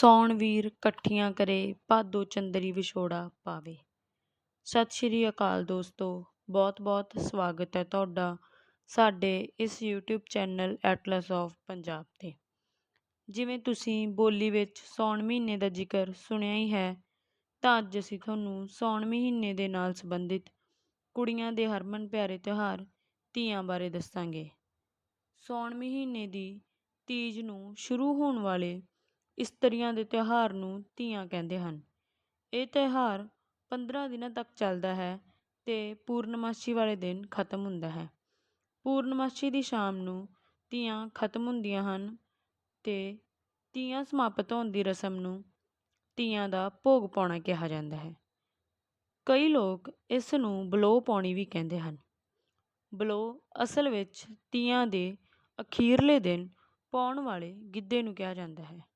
ਸਾਉਣ ਵੀਰ ਇਕੱਠੀਆਂ ਕਰੇ, ਭਾਦੋ ਚੰਦਰੀ ਵਿਛੋੜਾ ਪਾਵੇ। ਸਤਿ ਸ਼੍ਰੀ ਅਕਾਲ ਦੋਸਤੋ ਬਹੁਤ ਬਹੁਤ ਸਵਾਗਤ ਹੈ ਤੁਹਾਡਾ ਸਾਡੇ ਇਸ YouTube channel atlas of Punjab 'ਤੇ। ਜਿਵੇਂ ਤੁਸੀਂ ਬੋਲੀ ਵਿੱਚ ਸਾਉਣ ਮਹੀਨੇ ਦਾ ਜ਼ਿਕਰ ਸੁਣਿਆ ਹੀ ਹੈ, ਤਾਂ ਅੱਜ ਅਸੀਂ ਤੁਹਾਨੂੰ ਸਾਉਣ ਮਹੀਨੇ ਦੇ ਨਾਲ ਸੰਬੰਧਿਤ ਕੁੜੀਆਂ ਦੇ ਹਰਮਨ ਪਿਆਰੇ ਤਿਉਹਾਰ ਤੀਆਂ ਬਾਰੇ ਦੱਸਾਂਗੇ। ਸਾਉਣ ਮਹੀਨੇ ਦੀ ਤੀਜ ਨੂੰ ਸ਼ੁਰੂ ਹੋਣ ਵਾਲੇ ਇਸਤਰੀਆਂ ਦੇ ਤਿਉਹਾਰ ਨੂੰ ਤੀਆਂ ਕਹਿੰਦੇ ਹਨ। ਇਹ ਤਿਉਹਾਰ 15 ਦਿਨਾਂ ਤੱਕ ਚੱਲਦਾ ਹੈ ਅਤੇ ਪੂਰਨਮਾਸ਼ੀ ਵਾਲੇ ਦਿਨ ਖਤਮ ਹੁੰਦਾ ਹੈ। ਪੂਰਨਮਾਸ਼ੀ ਦੀ ਸ਼ਾਮ ਨੂੰ ਤੀਆਂ ਖਤਮ ਹੁੰਦੀਆਂ ਹਨ ਅਤੇ ਤੀਆਂ ਸਮਾਪਤ ਹੋਣ ਦੀ ਰਸਮ ਨੂੰ ਤੀਆਂ ਦਾ ਭੋਗ ਪਾਉਣਾ ਕਿਹਾ ਜਾਂਦਾ ਹੈ। ਕਈ ਲੋਕ ਇਸ ਨੂੰ ਬਲੋ ਪਾਉਣੀ ਵੀ ਕਹਿੰਦੇ ਹਨ। ਬਲੋ ਅਸਲ ਵਿੱਚ ਤੀਆਂ ਦੇ ਅਖੀਰਲੇ ਦਿਨ ਪਾਉਣ ਵਾਲੇ ਗਿੱਧੇ ਨੂੰ ਕਿਹਾ ਜਾਂਦਾ ਹੈ।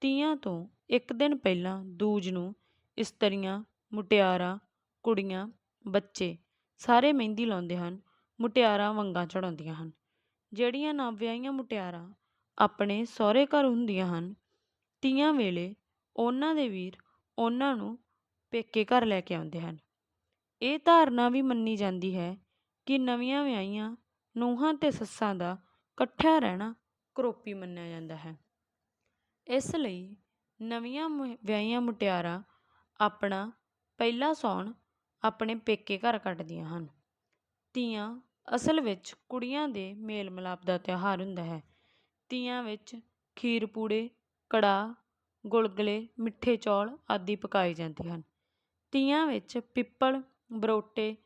ਤੀਆਂ ਤੋਂ ਇੱਕ ਦਿਨ ਪਹਿਲਾਂ ਦੂਜ ਨੂੰ ਇਸਤਰੀਆਂ, ਮੁਟਿਆਰਾਂ, ਕੁੜੀਆਂ, ਬੱਚੇ ਸਾਰੇ ਮਹਿੰਦੀ ਲਾਉਂਦੇ ਹਨ, ਮੁਟਿਆਰਾਂ ਵੰਗਾਂ ਚੜ੍ਹਾਉਂਦੀਆਂ ਹਨ। ਜਿਹੜੀਆਂ ਨਾ ਵਿਆਹੀਆਂ ਮੁਟਿਆਰਾਂ ਆਪਣੇ ਸਹੁਰੇ ਘਰ ਹੁੰਦੀਆਂ ਹਨ, ਤੀਆਂ ਵੇਲੇ ਉਹਨਾਂ ਦੇ ਵੀਰ ਉਹਨਾਂ ਨੂੰ ਪੇਕੇ ਘਰ ਲੈ ਕੇ ਆਉਂਦੇ ਹਨ। ਇਹ ਧਾਰਨਾ ਵੀ ਮੰਨੀ ਜਾਂਦੀ ਹੈ ਕਿ ਨਵੀਆਂ ਵਿਆਹੀਆਂ ਨੂੰਹਾਂ ਅਤੇ ਸੱਸਾਂ ਦਾ ਇਕੱਠਿਆ ਰਹਿਣਾ ਕਰੋਪੀ ਮੰਨਿਆ ਜਾਂਦਾ ਹੈ। ਇਸ ਲਈ ਨਵੀਆਂ ਵਿਆਹੀਆਂ ਮੁਟਿਆਰਾਂ ਆਪਣਾ ਪਹਿਲਾ ਸਾਉਣ ਆਪਣੇ ਪੇਕੇ ਘਰ ਕੱਟਦੀਆਂ ਹਨ। ਤੀਆਂ ਅਸਲ ਵਿੱਚ ਕੁੜੀਆਂ ਦੇ ਮੇਲ ਮਿਲਾਪ ਦਾ ਤਿਉਹਾਰ ਹੁੰਦਾ ਹੈ। ਤੀਆਂ ਵਿੱਚ ਖੀਰ ਪੂੜੇ, ਕੜਾਹ, ਗੁਲਗੁਲੇ, ਮਿੱਠੇ ਚੌਲ ਆਦਿ ਪਕਾਏ ਜਾਂਦੇ ਹਨ। ਤੀਆਂ ਵਿੱਚ ਪਿੱਪਲ, ਬਰੋਟੇ,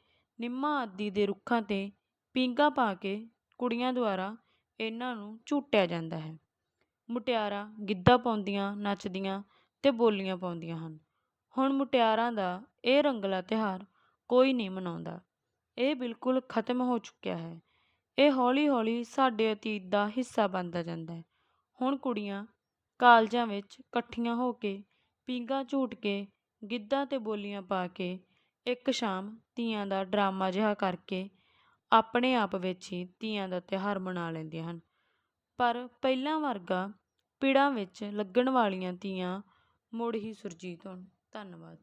ਨਿੰਮਾਂ ਆਦਿ ਦੇ ਰੁੱਖਾਂ 'ਤੇ ਪੀਂਘਾਂ ਪਾ ਕੇ ਕੁੜੀਆਂ ਦੁਆਰਾ ਇਹਨਾਂ ਨੂੰ ਝੂਟਿਆ ਜਾਂਦਾ ਹੈ। ਮੁਟਿਆਰਾਂ ਗਿੱਧਾ ਪਾਉਂਦੀਆਂ, ਨੱਚਦੀਆਂ ਅਤੇ ਬੋਲੀਆਂ ਪਾਉਂਦੀਆਂ ਹਨ। ਹੁਣ ਮੁਟਿਆਰਾਂ ਦਾ ਇਹ ਰੰਗਲਾ ਤਿਉਹਾਰ ਕੋਈ ਨਹੀਂ ਮਨਾਉਂਦਾ। ਇਹ ਬਿਲਕੁਲ ਖਤਮ ਹੋ ਚੁੱਕਿਆ ਹੈ। ਇਹ ਹੌਲੀ ਹੌਲੀ ਸਾਡੇ ਅਤੀਤ ਦਾ ਹਿੱਸਾ ਬਣਦਾ ਜਾਂਦਾ ਹੈ। ਹੁਣ ਕੁੜੀਆਂ ਕਾਲਜਾਂ ਵਿੱਚ ਇਕੱਠੀਆਂ ਹੋ ਕੇ ਪੀਂਘਾਂ ਝੂਟ ਕੇ ਗਿੱਧਾ ਅਤੇ ਬੋਲੀਆਂ ਪਾ ਕੇ ਇੱਕ ਸ਼ਾਮ ਤੀਆਂ ਦਾ ਡਰਾਮਾ ਜਿਹਾ ਕਰਕੇ ਆਪਣੇ ਆਪ ਵਿੱਚ ਹੀ ਤੀਆਂ ਦਾ ਤਿਉਹਾਰ ਮਨਾ ਲੈਂਦੀਆਂ ਹਨ। ਪਰ ਪਹਿਲਾਂ ਵਰਗਾ ਪਿੜਾਂ ਵਿੱਚ ਲੱਗਣ ਵਾਲੀਆਂ ਤੀਆਂ ਮੁੜ ਹੀ ਸੁਰਜੀਤ ਹੋਣ। ਧੰਨਵਾਦ।